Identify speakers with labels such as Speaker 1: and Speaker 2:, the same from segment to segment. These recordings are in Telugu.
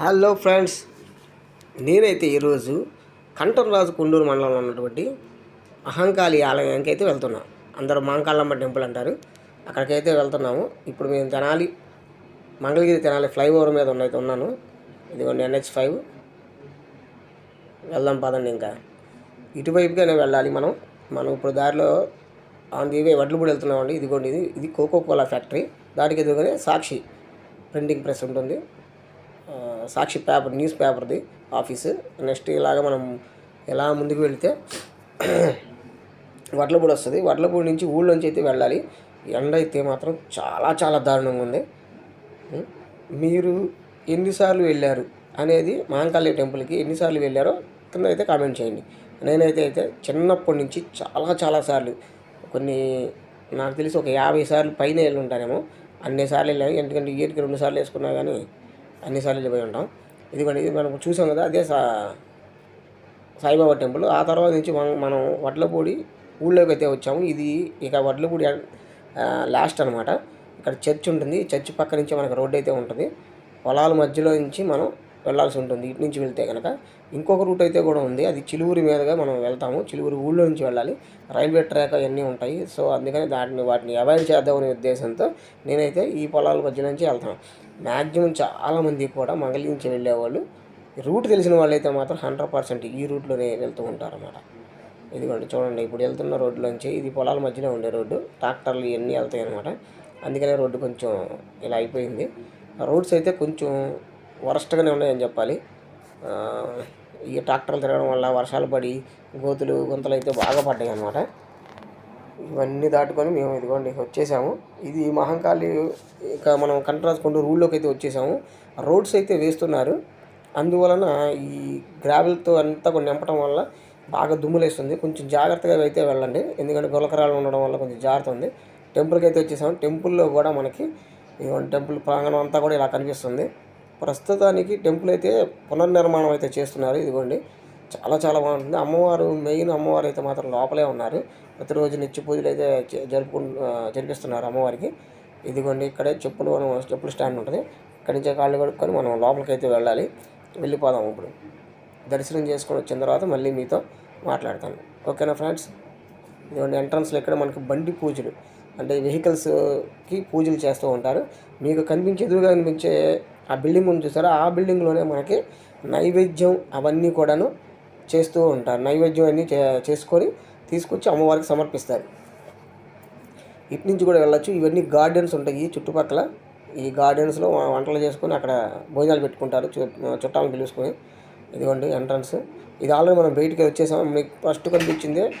Speaker 1: హలో ఫ్రెండ్స్ నేనైతే ఈరోజు కంఠంరాజు కొండూరు మండలంలో ఉన్నటువంటి అహంకాళి ఆలయానికి అయితే వెళ్తున్నాం. అందరూ మాంకాళమ్మ టెంపుల్ అంటారు. అక్కడికైతే వెళ్తున్నాము. ఇప్పుడు మేము తెనాలి మంగళగిరి తెనాలి ఫ్లైఓవర్ మీద ఉన్నైతే ఉన్నాను. ఇదిగోండి ఎన్హెచ్ ఫైవ్. వెళ్దాం పదండి ఇంకా. ఇటువైపుగానే వెళ్ళాలి మనం. మనం ఇప్పుడు దారిలో ఆన్ ది వే వెళ్తున్నామండి. ఇదిగోండి ఇది ఇది కోకో కోలా ఫ్యాక్టరీ. దానికి ఎదురుగానే సాక్షి ప్రింటింగ్ ప్రెస్ ఉంటుంది. సాక్షి పేపర్ న్యూస్ పేపర్ది ఆఫీసు. నెక్స్ట్ ఇలాగ మనం ఎలా ముందుకు వెళితే వడ్లపూడి వస్తుంది. వడ్లపూడి నుంచి ఊళ్ళోంచి అయితే వెళ్ళాలి. ఎండ అయితే మాత్రం చాలా చాలా దారుణంగా ఉంది. మీరు ఎన్నిసార్లు వెళ్ళారు అనేది మహంకాళి టెంపుల్కి ఎన్నిసార్లు వెళ్ళారో కింద అయితే కామెంట్ చేయండి. నేనైతే అయితే చిన్నప్పటి నుంచి చాలా చాలా సార్లు కొన్ని నాకు తెలిసి ఒక యాభై సార్లు పైన వెళ్ళి ఉంటానేమో. అన్ని సార్లు వెళ్ళాను. ఎందుకంటే ఇయర్కి రెండు సార్లు వేసుకున్నా కానీ అన్ని సార్లు వెళ్ళిపోయి ఉంటాం. ఇదిగోండి ఇది మనం చూసాం కదా అదే సా సాయిబాబా టెంపుల్. ఆ తర్వాత నుంచి మనం మనం వడ్లపూడి ఊళ్ళోకి అయితే వచ్చాము. ఇది ఇక వడ్లపూడి లాస్ట్ అనమాట ఇక్కడ చర్చ్ ఉంటుంది. చర్చ్ పక్క నుంచి మనకు రోడ్ అయితే ఉంటుంది. పొలాల మధ్యలో నుంచి మనం వెళ్ళాల్సి ఉంటుంది. ఇటు నుంచి వెళ్తే కనుక ఇంకొక రూట్ అయితే కూడా ఉంది. అది చిలువురి మీదుగా మనం వెళ్తాము. చిలువురి ఊళ్ళో నుంచి వెళ్ళాలి. రైల్వే ట్రాక్ అవన్నీ ఉంటాయి. సో అందుకని దాటిని వాటిని అవాయిడ్ చేద్దామనే ఉద్దేశంతో నేనైతే ఈ పొలాల మధ్య నుంచి వెళ్తాను. మ్యాక్సిమం చాలామంది కూడా మంగళగిరి నుంచి వెళ్ళేవాళ్ళు రూట్ తెలిసిన వాళ్ళైతే మాత్రం హండ్రెడ్ పర్సెంట్ ఈ రూట్లోనే వెళ్తూ ఉంటారన్నమాట. ఇదిగోండి చూడండి ఇప్పుడు వెళ్తున్న రోడ్లోంచి ఇది పొలాల మధ్యలో ఉండే రోడ్డు ట్రాక్టర్లు ఇవన్నీ వెళ్తాయి అనమాట అందుకనే రోడ్డు కొంచెం ఇలా అయిపోయింది. రోడ్స్ అయితే కొంచెం వరస్ట్గానే ఉన్నాయని చెప్పాలి. ఈ ట్రాక్టర్లు తిరగడం వల్ల వర్షాలు పడి గోతులు గుంతలు అయితే బాగా పడ్డాయి అనమాట ఇవన్నీ దాటుకొని మేము ఇదిగోండి వచ్చేసాము. ఇది మహంకాళి ఇక మనం కంట్రాస్ రూల్లోకి అయితే వచ్చేసాము. రోడ్స్ అయితే వేస్తున్నారు. అందువలన ఈ గ్రావెల్తో అంతా కొన్ని నింపడం వల్ల బాగా దుమ్ములేస్తుంది. కొంచెం జాగ్రత్తగా అయితే వెళ్ళండి. ఎందుకంటే గులకరాలు ఉండడం వల్ల కొంచెం జాగ్రత్త ఉంది టెంపుల్కి అయితే వచ్చేసాము. టెంపుల్లో కూడా మనకి టెంపుల్ ప్రాంగణం అంతా కూడా ఇలా కనిపిస్తుంది. ప్రస్తుతానికి టెంపుల్ అయితే పునర్నిర్మాణం అయితే చేస్తున్నారు. ఇదిగోండి. చాలా చాలా బాగుంటుంది. అమ్మవారు మెయిన్ అమ్మవారు అయితే మాత్రం లోపలే ఉన్నారు. ప్రతిరోజు నిత్య పూజలు అయితే జరుపుకు జరిపిస్తున్నారు అమ్మవారికి. ఇదిగోండి ఇక్కడే చెప్పులు మనం చెప్పుల స్టాండ్ ఉంటుంది. ఇక్కడి నుంచే కాళ్ళు కడుక్కొని మనం లోపలికి అయితే వెళ్ళాలి. వెళ్ళిపోదాం ఇప్పుడు. దర్శనం చేసుకొని వచ్చిన తర్వాత మళ్ళీ మీతో మాట్లాడతాను. ఓకేనా ఫ్రెండ్స్? ఇదిగోండి ఎంట్రన్స్లో ఇక్కడ మనకి బండి పూజలు. అంటే వెహికల్స్కి పూజలు చేస్తూ ఉంటారు. మీకు కనిపించే ఎదురుగా కనిపించే ఆ బిల్డింగ్ ఉంది చూసారా? ఆ బిల్డింగ్లోనే మనకి నైవేద్యం అవన్నీ కూడాను చేస్తూ ఉంటారు. నైవేద్యం అన్నీ చే- చేసుకొని తీసుకొచ్చి అమ్మవారికి సమర్పిస్తారు. ఇటు నుంచి కూడా వెళ్ళచ్చు. ఇవన్నీ గార్డెన్స్ ఉంటాయి. చుట్టుపక్కల ఈ గార్డెన్స్లో వంటలు చేసుకొని అక్కడ భోజనాలు పెట్టుకుంటారు. చు- చుట్టాలను పిలుచుకొని ఇదిగోండి ఎంట్రన్స్. ఇది ఆల్రెడీ మనం బయటికి వచ్చేసాము మీకు ఫస్ట్ కనిపించింది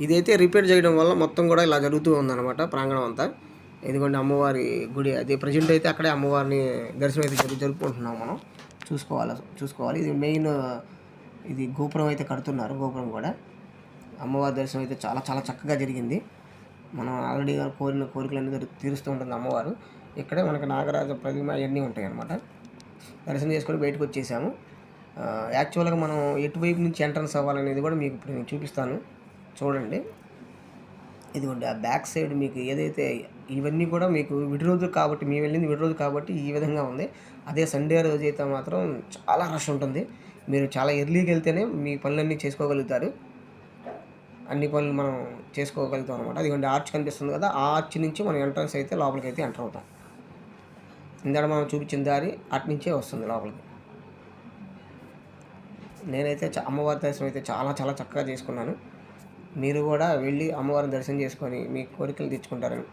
Speaker 1: ఇదైతే రిపేర్ చేయడం వల్ల మొత్తం కూడా ఇలా జరుగుతూ ఉందన్నమాట ప్రాంగణం అంతా. ఇదిగోండి అమ్మవారి గుడి. అది ప్రజెంట్ అయితే అక్కడే అమ్మవారిని దర్శనం అయితే జరుపుకుంటున్నాం మనం. చూసుకోవాలి చూసుకోవాలి. ఇది మెయిన్ ఇది గోపురం అయితే కడుతున్నారు గోపురం కూడా. అమ్మవారి దర్శనం అయితే చాలా చాలా చక్కగా జరిగింది. మనం ఆల్రెడీ కోరిన కోరికలన్నీ అనేది తీరుస్తూ ఉంటుంది అమ్మవారు. ఇక్కడే మనకి నాగరాజ ప్రతిమ ఇవన్నీ ఉంటాయి అన్నమాట దర్శనం చేసుకొని బయటకు వచ్చేసాము. యాక్చువల్గా మనం ఎటువైపు నుంచి ఎంట్రన్స్ అవ్వాలనేది కూడా మీకు ఇప్పుడు నేను చూపిస్తాను. చూడండి. ఇదిగోండి ఆ బ్యాక్ సైడ్ మీకు ఏదైతే ఇవన్నీ కూడా మీకు విడి రోజు కాబట్టి మేము వెళ్ళింది విడి రోజు కాబట్టి ఈ విధంగా ఉంది. అదే సండే రోజు అయితే మాత్రం చాలా రష్ ఉంటుంది. మీరు చాలా ఎర్లీకి వెళ్తేనే మీ పనులన్నీ చేసుకోగలుగుతారు. అన్ని పనులు మనం చేసుకోగలుగుతాం అనమాట అదిగోండి ఆర్చ్ కనిపిస్తుంది కదా ఆ ఆర్చ్ నుంచి మనం ఎంట్రన్స్ అయితే లోపలికి అయితే ఎంటర్ అవుతాం. ఇందాక మనం చూపించిన దారి అటు నుంచే వస్తుంది లోపలికి. నేనైతే అమ్మవారి దర్శనం అయితే చాలా చాలా చక్కగా చేసుకున్నాను. మీరు కూడా వెళ్ళి అమ్మవారిని దర్శనం చేసుకొని మీ కోరికలు తెచ్చుకుంటారని